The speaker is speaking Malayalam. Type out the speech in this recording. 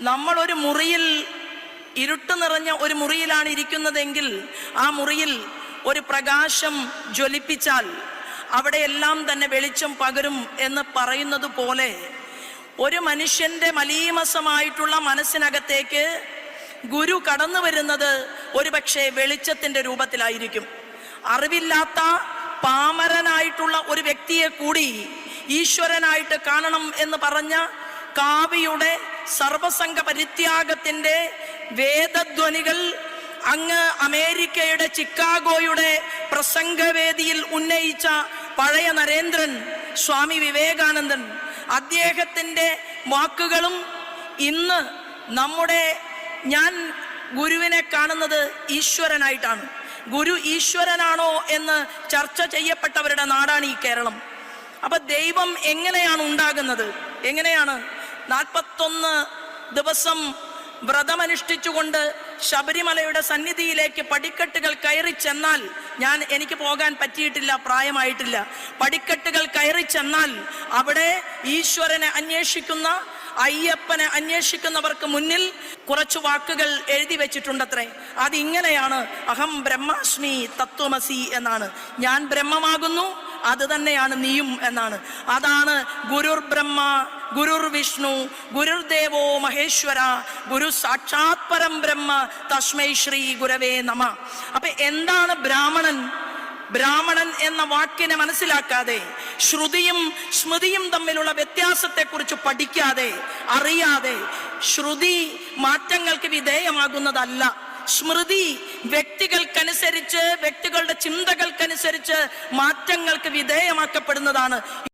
നമ്മൾ ഒരു മുറിയിൽ ഇരുട്ട് നിറഞ്ഞ ഒരു മുറിയിലാണ് ഇരിക്കുന്നതെങ്കിൽ ആ മുറിയിൽ ഒരു പ്രകാശം ജ്വലിപ്പിച്ചാൽ അവിടെയെല്ലാം തന്നെ വെളിച്ചം പകരും എന്ന് പറയുന്നത് പോലെ ഒരു മനുഷ്യന്റെ മലീമസമായിട്ടുള്ള മനസ്സിനകത്തേക്ക് ഗുരു കടന്നു വരുന്നത് ഒരുപക്ഷെ വെളിച്ചത്തിന്റെ രൂപത്തിലായിരിക്കും. അറിവില്ലാത്ത പാമരനായിട്ടുള്ള ഒരു വ്യക്തിയെ കൂടി ഈശ്വരനായിട്ട് കാണണം എന്ന് പറഞ്ഞ കാവിയുടെ സർവസംഘ പരിത്യാഗത്തിന്റെ വേദധ്വനികൾ അങ്ങ് അമേരിക്കയുടെ ചിക്കാഗോയുടെ പ്രസംഗവേദിയിൽ ഉന്നയിച്ച പഴയ നരേന്ദ്രൻ സ്വാമി വിവേകാനന്ദൻ. അദ്ദേഹത്തിന്റെ വാക്കുകളും ഇന്ന് നമ്മുടെ ഞാൻ ഗുരുവിനെ കാണുന്നത് ഈശ്വരനായിട്ടാണ്. ഗുരു ഈശ്വരനാണോ എന്ന് ചർച്ച ചെയ്യപ്പെട്ടവരുടെ നാടാണ് ഈ കേരളം. അപ്പൊ ദൈവം എങ്ങനെയാണ് ഉണ്ടാകുന്നത്? എങ്ങനെയാണ് നാൽപ്പത്തൊന്ന് ദിവസം വ്രതമനുഷ്ഠിച്ചുകൊണ്ട് ശബരിമലയുടെ സന്നിധിയിലേക്ക് പടിക്കെട്ടുകൾ കയറി ചെന്നാൽ ഞാൻ എനിക്ക് പോകാൻ പറ്റിയിട്ടില്ല പ്രായമായിട്ടില്ല. പടിക്കെട്ടുകൾ കയറി ചെന്നാൽ അവിടെ ഈശ്വരനെ അന്വേഷിക്കുന്ന അയ്യപ്പനെ അന്വേഷിക്കുന്നവർക്ക് മുന്നിൽ കുറച്ച് വാക്കുകൾ എഴുതി വെച്ചിട്ടുണ്ടത്രേ. അതിങ്ങനെയാണ് അഹം ബ്രഹ്മാസ്മി തത്വമസി എന്നാണ്. ഞാൻ ബ്രഹ്മമാകുന്നു അത് തന്നെയാണ് നീയും എന്നാണ്. അതാണ് ഗുരുർ ബ്രഹ്മ ഗുരുർ വിഷ്ണു ഗുരുർ ദേവോ മഹേശ്വര ഗുരു സാക്ഷാത് പരം ബ്രഹ്മ തസ്മൈ ശ്രീ ഗുരവേ നമ. അപ്പൊ എന്താണ് ബ്രാഹ്മണൻ? ബ്രാഹ്മണൻ എന്ന വാക്കിനെ മനസ്സിലാക്കാതെ ശ്രുതിയും സ്മൃതിയും തമ്മിലുള്ള വ്യത്യാസത്തെക്കുറിച്ച് പഠിക്കാതെ അറിയാതെ ശ്രുതി മാറ്റങ്ങൾക്ക് വിധേയമാകുന്നതല്ല. സ്മൃതി വ്യക്തികൾക്കനുസരിച്ച് വ്യക്തികളുടെ ചിന്തകൾക്കനുസരിച്ച് മാറ്റങ്ങൾക്ക് വിധേയമാക്കപ്പെടുന്നതാണ്